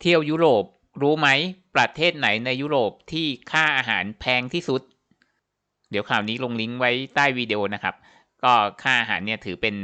เที่ยวยุโรป รู้ไหม ประเทศไหนในยุโรปที่ค่าอาหารแพงที่สุด เดี๋ยวข่าวนี้ลงลิงก์ไว้ใต้วิดีโอนะครับ ก็ค่าอาหารเนี่ยถือเป็น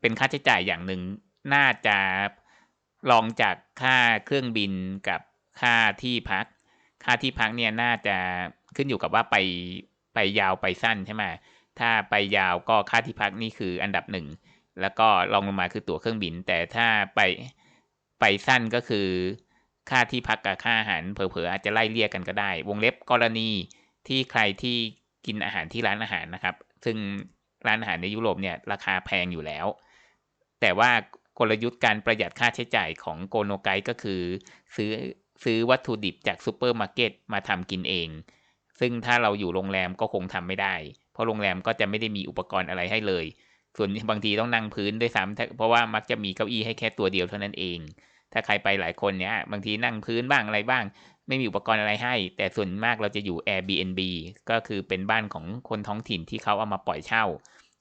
เป็นค่าใช้จ่ายอย่างหนึ่ง น่าจะรองจากค่าเครื่องบินกับค่าที่พัก ค่าที่พักเนี่ยน่าจะขึ้นอยู่กับว่าไปไปยาวไปสั้นใช่ไหมถ้าไปยาวก็ค่าที่พักนี่คืออันดับหนึ่ง แล้วก็รองลงมาคือตั๋วเครื่องบิน แต่ถ้าไป ไปสั้นก็คือ ค่าที่พักกับค่าอาหาร เผลอๆอาจจะไล่เลี่ยกันก็ได้ วงเล็บกรณีที่ใครที่กินอาหารที่ร้านอาหารนะครับ ซึ่งร้านอาหารในยุโรปเนี่ยราคาแพงอยู่แล้ว แต่ว่ากลยุทธ์การประหยัดค่าใช้จ่ายของโกโนไกก็คือ ซื้อซื้อวัตถุดิบจากซูเปอร์มาร์เก็ตมาทำกินเอง ซึ่งถ้าเราอยู่โรงแรมก็คงทำไม่ได้ เพราะโรงแรมก็จะไม่ได้มีอุปกรณ์อะไรให้เลย ส่วนบางทีต้องนั่งพื้นด้วยซ้ำเพราะว่ามักจะมีเก้าอี้ให้แค่ตัวเดียวเท่านั้นเอง ถ้าใครไปหลายคนเนี้ยบางทีนั่งพื้นบ้างอะไรบ้าง ไม่มีอุปกรณ์อะไรให้ แต่ส่วนมากเราจะอยู่ Airbnb ก็คือเป็นบ้านของคนท้องถิ่นที่เขาเอามาปล่อยเช่า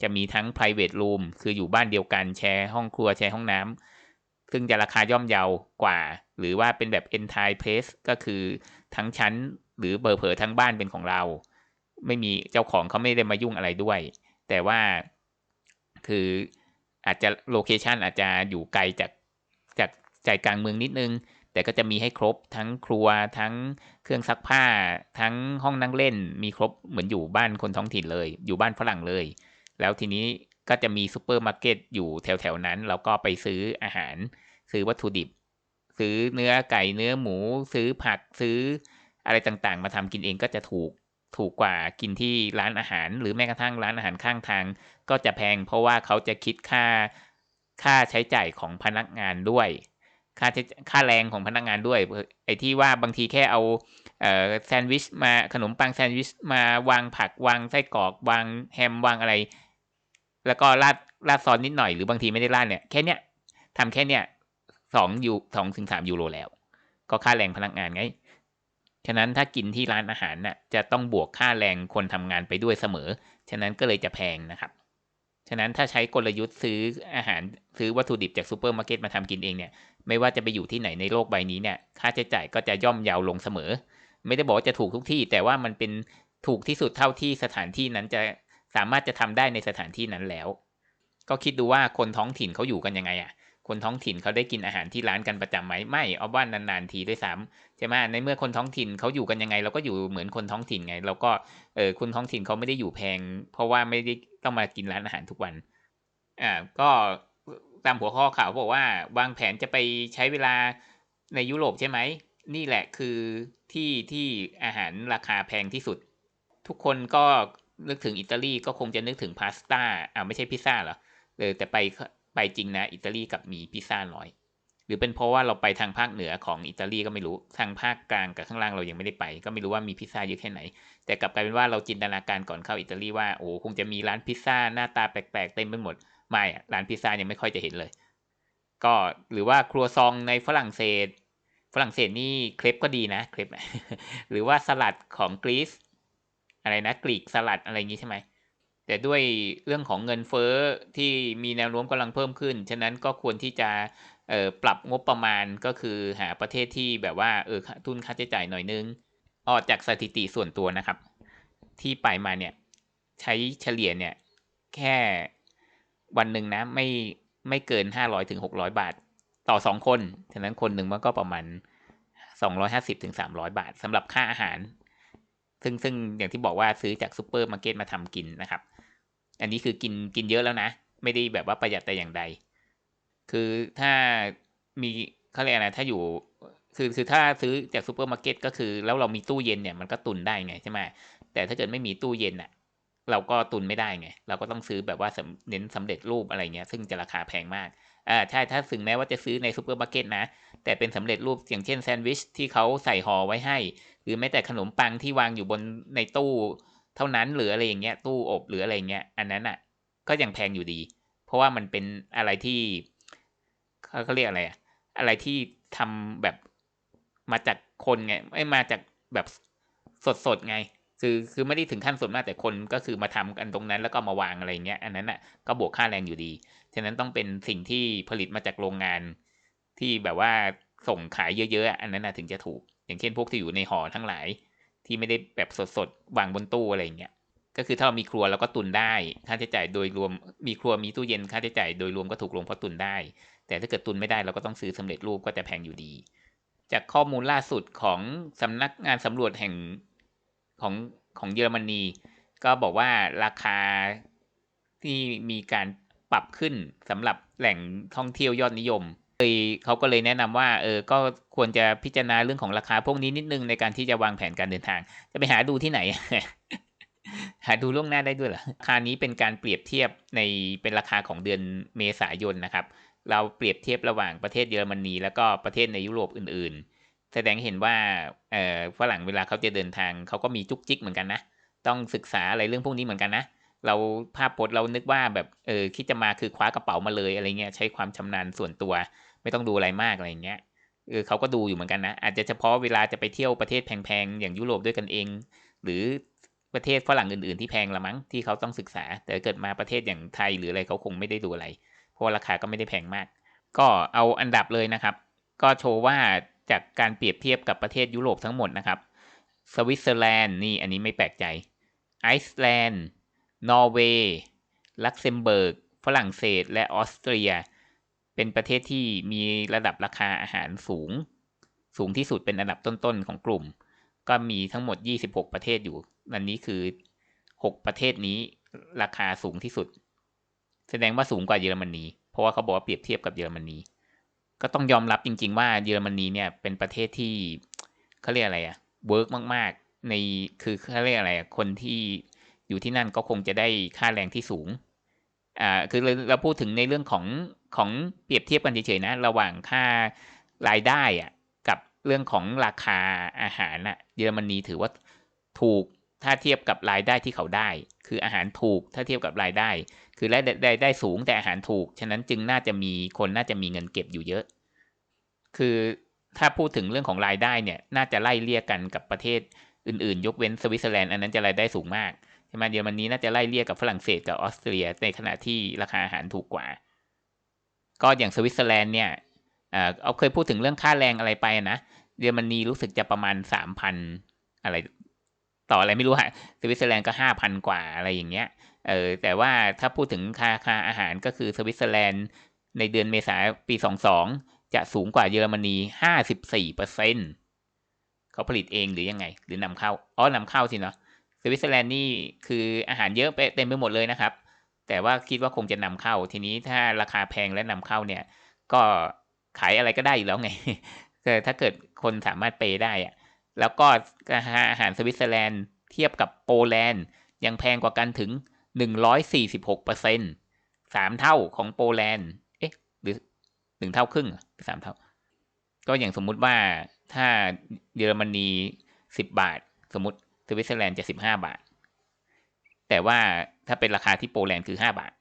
จะมีทั้ง private room คืออยู่บ้านเดียวกันแชร์ห้องครัวแชร์ห้องน้ำซึ่งจะราคาย่อมเยาวกว่า หรือว่าเป็นแบบ entire place ก็คือทั้งชั้นหรือเบอร์เผอทั้งบ้านเป็นของเรา ไม่มีเจ้าของเขาไม่ได้มายุ่งอะไรด้วย แต่ว่า คืออาจจะโลเคชันอาจจะอยู่ไกลจากจากใจกลางเมืองนิดนึง แต่ก็จะมีให้ครบทั้งครัวทั้งเครื่องซักผ้า ทั้งห้องนั่งเล่น มีครบเหมือนอยู่บ้านคนท้องถิ่นเลย อยู่บ้านฝรั่งเลย แล้วทีนี้ก็จะมีซูเปอร์มาร์เก็ตอยู่แถวๆนั้นเราก็ไปซื้ออาหาร ซื้อวัตถุดิบ ซื้อเนื้อไก่เนื้อหมู ซื้อผักซื้ออะไรต่างๆ มาทำกินเองก็จะถูก ถูกกว่ากินที่ร้านอาหาร หรือแม้กระทั่งร้านอาหารข้างทาง ก็จะแพงเพราะว่าเขาจะคิดค่าค่าใช้จ่ายของพนักงานด้วย ค่าค่าแรงของพนักงานด้วยไอ้ที่ว่าบางทีแค่เอาเออแซนด์วิชมาขนมปังแซนด์วิชมาวางผักวางไส้กรอกวางแฮมวางอะไร แล้วก็ราดราดซอสนิดหน่อยหรือบางทีไม่ได้ราดเนี่ยแค่เนี้ยทำแค่เนี้ยสองยูสองถึงสามยูโรแล้ว ก็ค่าแรงพนักงานไง ฉะนั้นถ้ากินที่ร้านอาหารน่ะจะต้องบวกค่าแรงคนทำงานไปด้วยเสมอ ฉะนั้นก็เลยจะแพงนะครับ ฉะนั้นถ้าใช้กลยุทธ์ซื้ออาหารซื้อวัตถุดิบจากซูเปอร์มาร์เก็ตมาทำกินเองเนี่ย ไม่ว่าจะไปอยู่ที่ไหนในโลกใบนี้เนี่ย ค่าใช้จ่ายก็จะย่อมเยาวลงเสมอ ไม่ได้บอกว่าจะถูกทุกที่ แต่ว่ามันเป็นถูกที่สุดเท่าที่สถานที่นั้นจะสามารถจะทำได้ในสถานที่นั้นแล้ว ก็คิดดูว่าคนท้องถิ่นเขาอยู่กันยังไงอะ คนท้องถิ่นเขาได้กินอาหารที่ร้านกันประจำไหมไม่เอาบ้านนานๆทีด้วยซ้ำใช่ไหมในเมื่อคนท้องถิ่นเขาอยู่กันยังไง เราก็อยู่เหมือนคนท้องถิ่นไง เราก็เออคุณท้องถิ่นเขาไม่ได้อยู่แพง เพราะว่าไม่ได้ต้องมากินร้านอาหารทุกวันอ่าก็ตามหัวข้อข่าวบอกว่าวางแผนจะไปใช้เวลาในยุโรปใช่ไหมนี่แหละคือที่ที่อาหารราคาแพงที่สุด ทุกคนก็นึกถึงอิตาลีก็คงจะนึกถึงพาสต้าอ่าไม่ใช่พิซซ่าเหรอเออแต่ไป ไปจริงนะ อิตาลีกับมีพิซซ่าน้อย หรือเป็นเพราะว่าเราไปทางภาคเหนือของอิตาลีก็ไม่รู้ทางภาคกลางกับข้างล่างเรายังไม่ได้ไป ก็ไม่รู้ว่ามีพิซซ่าเยอะแค่ไหน แต่กลับกลายเป็นว่าเราจินตนาการก่อนเข้าอิตาลีว่าโอ้คงจะมีร้านพิซซ่าหน้าตาแปลกๆเต็มไปหมดไม่ร้านพิซซ่ายังไม่ค่อยจะเห็นเลย ก็หรือว่าครัวซองในฝรั่งเศส ฝรั่งเศสนี่เครปก็ดีนะเครปหรือว่าสลัดของกรีซอะไรนะกรีกสลัดอะไรอย่างนี้ใช่ไหม แต่ด้วยเรื่องของเงินเฟ้อที่มีแนวโน้มกำลังเพิ่มขึ้น ฉะนั้นก็ควรที่จะปรับงบประมาณก็คือหาประเทศที่แบบว่าเออทุนค่าใช้จ่ายหน่อยนึงออกจากสถิติส่วนตัวนะครับ ที่ไปมาเนี่ยใช้เฉลี่ยเนี่ยแค่วันหนึ่งนะไม่ไม่เกินห้าร้อยถึงหกร้อยบาท ต่อสองคน ฉะนั้นคนหนึ่งมันก็ประมาณสองร้อยห้าสิบถึงสามร้อยบาทสำหรับค่าอาหาร ซึ่งซึ่งอย่างที่บอกว่าซื้อจากซูเปอร์มาร์เก็ตมาทำกินนะครับ อันนี้คือกินกินเยอะแล้วนะ ไม่ได้แบบว่าประหยัดแต่อย่างใด คือถ้ามีเขาเรียกอะไรถ้าอยู่คือคือถ้าซื้อจากซูเปอร์มาร์เก็ตก็คือแล้วเรามีตู้เย็นเนี่ยมันก็ตุนได้ไงใช่ไหมแต่ถ้าเกิดไม่มีตู้เย็นอะเราก็ตุนไม่ได้ไง เราก็ต้องซื้อแบบว่าเน้นสำเร็จรูปอะไรเงี้ย ซึ่งจะราคาแพงมากอ่าใช่ถ้าถึงแม้ว่าจะซื้อในซูเปอร์มาร์เก็ตนะ แต่เป็นสำเร็จรูปอย่างเช่นแซนด์วิชที่เขาใส่ห่อไว้ให้ หรือแม้แต่ขนมปังที่วางอยู่บนในตู้ เท่านั้นหรืออะไรอย่างเงี้ยตู้อบหรืออะไรเงี้ยอันนั้นอะ ก็ยังแพงอยู่ดี เพราะว่ามันเป็นอะไรที่เขาเรียกอะไรอะอะไรที่ทำแบบมาจากคนไงไม่มาจากแบบสดๆไง คือคือไม่ได้ถึงขั้นสดมากแต่คนก็คือมาทำกันตรงนั้นแล้วก็มาวางอะไรเงี้ยอันนั้นอะก็บวกค่าแรงอยู่ดีฉะนั้นต้องเป็นสิ่งที่ผลิตมาจากโรงงาน ที่แบบว่าส่งขายเยอะๆอันนั้นนะถึงจะถูก อย่างเช่นพวกที่อยู่ในห่อทั้งหลาย ที่ไม่ได้แบบสดๆวางบนตู้อะไรอย่างเงี้ยก็คือถ้าเรามีครัวเราก็ตุนได้ ค่าใช้จ่ายโดยรวมมีครัวมีตู้เย็นค่าใช้จ่ายโดยรวมก็ถูกลงเพราะตุนได้ แต่ถ้าเกิดตุนไม่ได้เราก็ต้องซื้อสำเร็จรูปก็จะแพงอยู่ดี จากข้อมูลล่าสุดของสำนักงานสำรวจแห่งของของเยอรมนี ก็บอกว่าราคาที่มีการปรับขึ้นสำหรับแหล่งท่องเที่ยวยอดนิยม เลยเขาก็เลยแนะนำว่าเออก็ควรจะพิจารณาเรื่องของราคาพวกนี้นิดนึงในการที่จะวางแผนการเดินทาง จะไปหาดูที่ไหน หาดูล่วงหน้าได้ด้วยเหรอราคานี้เป็นการเปรียบเทียบในเป็นราคาของเดือนเมษายนนะครับ เราเปรียบเทียบระหว่างประเทศเยอรมนีแล้วก็ประเทศในยุโรปอื่น ๆ แสดงเห็นว่าเออฝรั่งเวลาเขาจะเดินทางเขาก็มีจุกจิกเหมือนกันนะ ต้องศึกษาอะไรเรื่องพวกนี้เหมือนกันนะ เราภาพพจน์เรานึกว่าแบบเออคิดจะมาคือคว้ากระเป๋ามาเลยอะไรเงี้ยใช้ความชำนาญส่วนตัว ไม่ต้องดูอะไรมากอะไรเงี้ยเออเขาก็ดูอยู่เหมือนกันนะ อาจจะเฉพาะเวลาจะไปเที่ยวประเทศแพงๆ อย่างยุโรปด้วยกันเอง หรือประเทศฝรั่งอื่นๆที่แพงละมั้งที่เขาต้องศึกษา แต่เกิดมาประเทศอย่างไทยหรืออะไรเขาคงไม่ได้ดูอะไร เพราะราคาก็ไม่ได้แพงมาก ก็เอาอันดับเลยนะครับ ก็โชว์ว่าจากการเปรียบเทียบกับประเทศยุโรปทั้งหมดนะครับสวิตเซอร์แลนด์นี่อันนี้ไม่แปลกใจไอซ์แลนด์ นอร์เวย์ ลักเซมเบิร์ก ฝรั่งเศส และออสเตรีย เป็นประเทศที่มีระดับราคาอาหารสูง สูงที่สุดเป็นอันดับต้นๆของกลุ่ม ก็มีทั้งหมด 26 ประเทศอยู่ อันนี้คือ 6 ประเทศนี้ราคาสูงที่สุด แสดงว่าสูงกว่าเยอรมนี เพราะว่าเขาบอกว่าเปรียบเทียบกับเยอรมนี ก็ต้องยอมรับจริง ๆ ว่าเยอรมนีเนี่ยเป็นประเทศที่เขาเรียกอะไรอะเวิร์กมาก ๆ ในคือเขาเรียกอะไรอะคนที่ อยู่ที่นั่นก็คงจะได้ค่าแรงที่สูงอ่าคือเราพูดถึงในเรื่องของของเปรียบเทียบกันเฉยๆนะ ระหว่างค่ารายได้อะกับเรื่องของราคาอาหารอะเยอรมนีถือว่าถูกถ้าเทียบกับรายได้ที่เขาได้ คืออาหารถูกถ้าเทียบกับรายได้ คือรายได้ได้สูงแต่อาหารถูก ฉะนั้นจึงน่าจะมีคนน่าจะมีเงินเก็บอยู่เยอะ คือถ้าพูดถึงเรื่องของรายได้เนี่ยน่าจะไล่เลี่ยกันกับประเทศอื่นๆ ยกเว้นสวิตเซอร์แลนด์อันนั้นจะรายได้สูงมาก ใช่ไหมเยอรมนีน่าจะไล่เลี่ยกับฝรั่งเศสกับออสเตรีย ในขณะที่ราคาอาหารถูกกว่า ก็อย่างสวิตเซอร์แลนด์เนี่ยเอาเคยพูดถึงเรื่องค่าแรงอะไรไปนะเยอรมนีรู้สึกจะประมาณสามพันอะไร ต่ออะไรไม่รู้ฮะสวิตเซอร์แลนด์ก็ห้าพันกว่าอะไรอย่างเงี้ยเออแต่ว่าถ้าพูดถึงค่าค่าอาหารก็คือสวิตเซอร์แลนด์ในเดือนเมษาปีสองสองจะสูงกว่าเยอรมนีห้าสิบสี่เปอร์เซ็นเขาผลิตเองหรือยังไง หรือนำเข้าอ๋อนำเข้าสิเนาะ วิตเซอร์แลนด์นี่คืออาหารเยอะไปเต็มไปหมดเลยนะครับ แต่ว่าคิดว่าคงจะนำเข้า ทีนี้ถ้าราคาแพงและนำเข้าเนี่ย ก็ขายอะไรก็ได้อยู่แล้วไงแต่ถ้าเกิดคนสามารถเปได้อะแล้วก็อาหารสวิตเซอร์แลนด์เทียบกับโปแลนด์ยังแพงกว่ากันถึงหนึ่งร้อยสี่สิบหกเปอร์เซ็นสามเท่าของโปแลนด์ เอ๊ะ หรือหนึ่งเท่าครึ่งสามเท่า ก็อย่างสมมุติว่าถ้าเยอรมนีสิบบาท สมมติ สวิตเซอร์แลนด์จะสิบห้าบาท แต่ว่าถ้าเป็นราคาที่โปแลนด์คือห้าบาท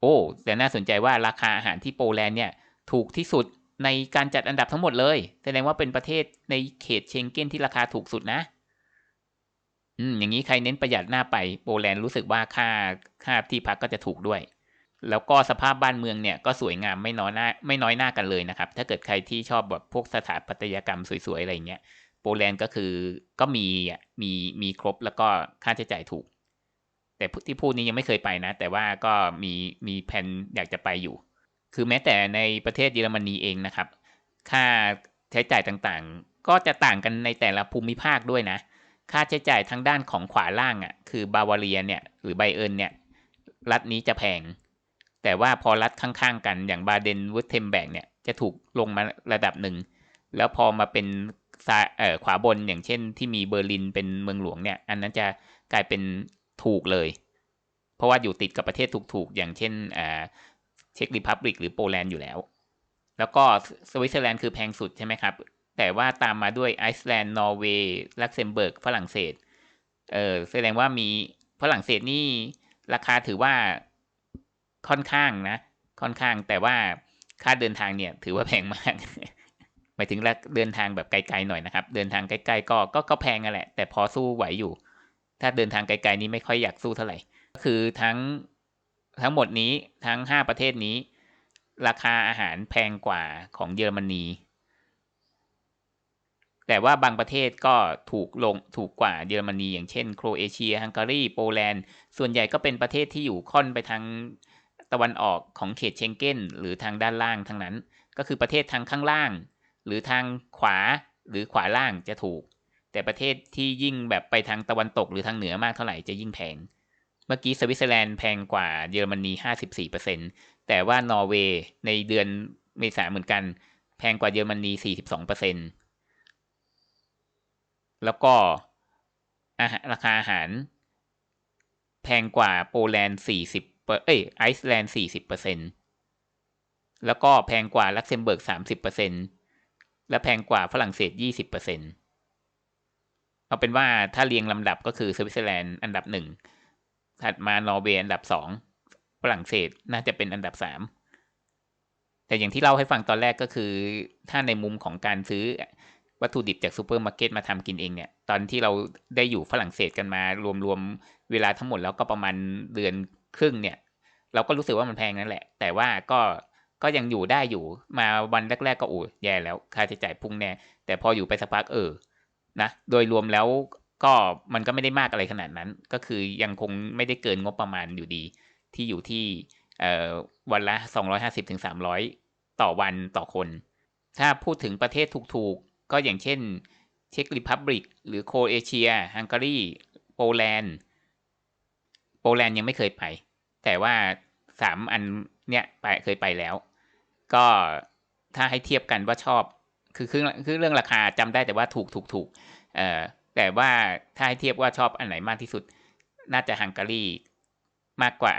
โอ้แต่น่าสนใจว่าราคาอาหารที่โปแลนด์เนี่ยถูกที่สุดในการจัดอันดับทั้งหมดเลย แสดงว่าเป็นประเทศในเขตเชงเก้นที่ราคาถูกสุดนะ อืม อย่างนี้ใครเน้นประหยัดหน้าไปโปแลนด์รู้สึกว่าค่าค่าที่พักก็จะถูกด้วย แล้วก็สภาพบ้านเมืองเนี่ยก็สวยงามไม่น้อยหน้าไม่น้อยหน้ากันเลยนะครับ ถ้าเกิดใครที่ชอบแบบพวกสถาปัตยกรรมสวยๆอะไรเงี้ย โปแลนด์ก็คือก็มีมีมีครบแล้วก็ค่าใช้จ่ายถูก แต่ที่พูดนี้ยังไม่เคยไปนะ แต่ว่าก็มีมีแผนอยากจะไปอยู่ คือแม้แต่ในประเทศเยอรมนีเองนะครับ ค่าใช้จ่ายต่างๆ ก็จะต่างกันในแต่ละภูมิภาคด้วยนะ ค่าใช้จ่ายทางด้านของขวาล่างอะคือบาวาเรียเนี่ยหรือไบเอิร์นเนี่ยรัฐนี้จะแพง แต่ว่าพอรัฐข้างๆ กันอย่างบาเดนวุฒเทมแบกเนี่ยจะถูกลงมาระดับหนึ่งแล้วพอมาเป็น ซ้ายเอ่อขวาบนอย่างเช่น ที่มีเบอร์ลินเป็นเมืองหลวงเนี่ย อันนั้นจะกลายเป็นถูกเลย เพราะว่าอยู่ติดกับประเทศถูกๆ อย่างเช่นอ่าเช็กริพับลิกหรือโปแลนด์อยู่แล้ว แล้วก็สวิตเซอร์แลนด์คือแพงสุดใช่ไหมครับ แต่ว่าตามมาด้วยไอซ์แลนด์นอร์เวย์ลักเซมเบิร์กฝรั่งเศสเออแสดงว่ามีฝรั่งเศสนี่ราคาถือว่าค่อนข้างนะ ค่อนข้างแต่ว่าค่าเดินทางเนี่ย ถือว่าแพงมากายถึงเดินทางแบบไกลๆหน่อยนะครับ เดินทางใกล้ๆก็ก็ก็แพงกันแหละ แต่พอสู้ไหวอยู่ ถ้าเดินทางไกลๆนี้ไม่ค่อยอยากสู้เท่าไหร่ ก็คือทั้งทั้งหมดนี้ทั้งห้าประเทศนี้ ราคาอาหารแพงกว่าของเยอรมนี แต่ว่าบางประเทศก็ถูกลงถูกกว่าเยอรมนี อย่างเช่น โครเอเชียฮังการีโปแลนด์ ส่วนใหญ่ก็เป็นประเทศที่อยู่ค่อนไปทางตะวันออกของเขตเชงเก้น หรือทางด้านล่างทั้งนั้น ก็คือประเทศทางข้างล่าง หรือทางขวาหรือขวาล่างจะถูก แต่ประเทศที่ยิ่งแบบไปทางตะวันตกหรือทางเหนือมากเท่าไหร่จะยิ่งแพง เมื่อกี้สวิตเซอร์แลนด์แพงกว่าเยอรมนี 54%แต่ว่านอร์เวย์ในเดือนเมษาเหมือนกัน แพงกว่าเยอรมนี 42%แล้วก็รราคาอาหาร แพงกว่าโปแลนด์ 40 เอ้ยไอซ์แลนด์ 40%แล้วก็แพงกว่าลักเซมเบิร์ก 30% และแพงกว่าฝรั่งเศส 20%เอาเป็นว่าถ้าเรียงลำดับก็คือสวิตเซอร์แลนด์อันดับหนึ่งถัดมานอร์เวย์อันดับสองฝรั่งเศสน่าจะเป็นอันดับสามแต่อย่างที่เล่าให้ฟังตอนแรกก็คือ ถ้าในมุมของการซื้อวัตถุดิบจากซูเปอร์มาร์เก็ตมาทำกินเองเนี่ย ตอนที่เราได้อยู่ฝรั่งเศสกันมารวมๆเวลาทั้งหมดแล้วก็ประมาณเดือนครึ่งเนี่ย เราก็รู้สึกว่ามันแพงนั่นแหละ แต่ว่าก็ ก็ยังอยู่ได้อยู่ มาวันแรก ๆ ก็โอ้แย่แล้วค่าใช้จ่ายพุ่งแน่ แต่พออยู่ไปสักพักเออนะโดยรวมแล้วก็มันก็ไม่ได้มากอะไรขนาดนั้น ก็คือยังคงไม่ได้เกินงบประมาณอยู่ดี ที่อยู่ที่เอ่อวันละ 250ถึง300 ต่อวันต่อคน ถ้าพูดถึงประเทศถูกๆ ก็อย่างเช่นเช็กริพับลิก หรือโครเอเชีย ฮังการี โปแลนด์ โปแลนด์ยังไม่เคยไป แต่ว่าสามอันเนี่ยไปเคยไปแล้ว ก็ถ้าให้เทียบกันว่าชอบ คือคือคือเรื่องราคาจำได้แต่ว่าถูกถูกถูกเอ่อแต่ว่าถ้าให้เทียบว่าชอบอันไหนมากที่สุด น่าจะฮังการีมากกว่า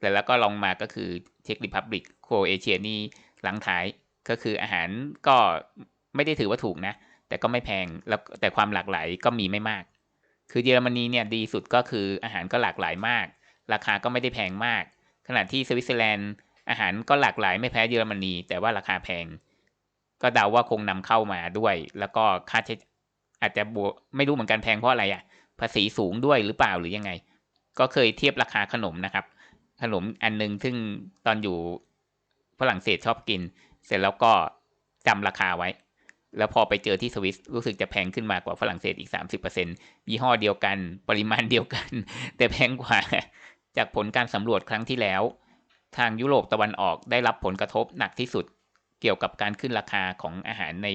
แต่แล้วก็ลองมาก็คือเช็กริพับลิกโครเอเชียนี่หลังท้ายก็คืออาหารก็ไม่ได้ถือว่าถูกนะ แต่ก็ไม่แพงแล้วแต่ความหลากหลายก็มีไม่มาก คือเยอรมนีเนี่ยดีสุดก็คืออาหารก็หลากหลายมาก ราคาก็ไม่ได้แพงมาก ขณะที่สวิตเซอร์แลนด์ อาหารก็หลากหลายไม่แพ้เยอรมนี แต่ว่าราคาแพง ก็เดาว่าคงนำเข้ามาด้วย แล้วก็ค่าใช้อาจจะบวกไม่รู้เหมือนกันแพงเพราะอะไรอะ่ะ ภาษีสูงด้วยหรือเปล่าหรือยังไง ก็เคยเทียบราคาขนมนะครับ ขนมอันนึงซึ่งตอนอยู่ฝรั่งเศสชอบกิน เสร็จแล้วก็จำราคาไว้ แล้วพอไปเจอที่สวิสรู้สึกจะแพงขึ้นมากว่าฝรั่งเศสอีก 30%ยี่ห้อเดียวกัน ปริมาณเดียวกัน แต่แพงกว่าจากผลการสำรวจครั้งที่แล้ว ทางยุโรปตะวันออกได้รับผลกระทบหนักที่สุดเกี่ยวกับการขึ้นราคาของอาหารใน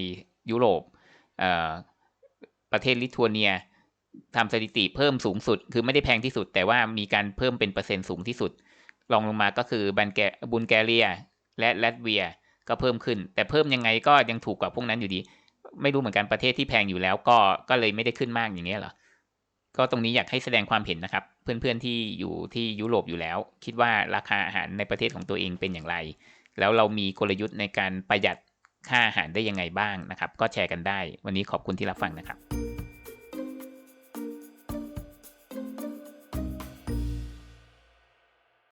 ยุโรปประเทศลิทัวเนียทำสถิติเพิ่มสูงสุด คือไม่ได้แพงที่สุด แต่ว่ามีการเพิ่มเป็นเปอร์เซ็นต์สูงที่สุดรองลงมาก็คือบันแกบุลแกเรีย และลัตเวียก็เพิ่มขึ้น แต่เพิ่มยังไงก็ยังถูกกว่าพวกนั้นอยู่ดี ไม่รู้เหมือนกันประเทศที่แพงอยู่แล้วก็ก็เลยไม่ได้ขึ้นมากอย่างนี้เหรอก็ตรงนี้อยากให้แสดงความเห็นนะครับ เพื่อนๆที่อยู่ที่ยุโรปอยู่แล้ว คิดว่าราคาอาหารในประเทศของตัวเองเป็นอย่างไร แล้วเรามีกลยุทธ์ในการประหยัดค่าอาหารได้ยังไงบ้างนะครับ ก็แชร์กันได้ วันนี้ขอบคุณที่รับฟังนะครับ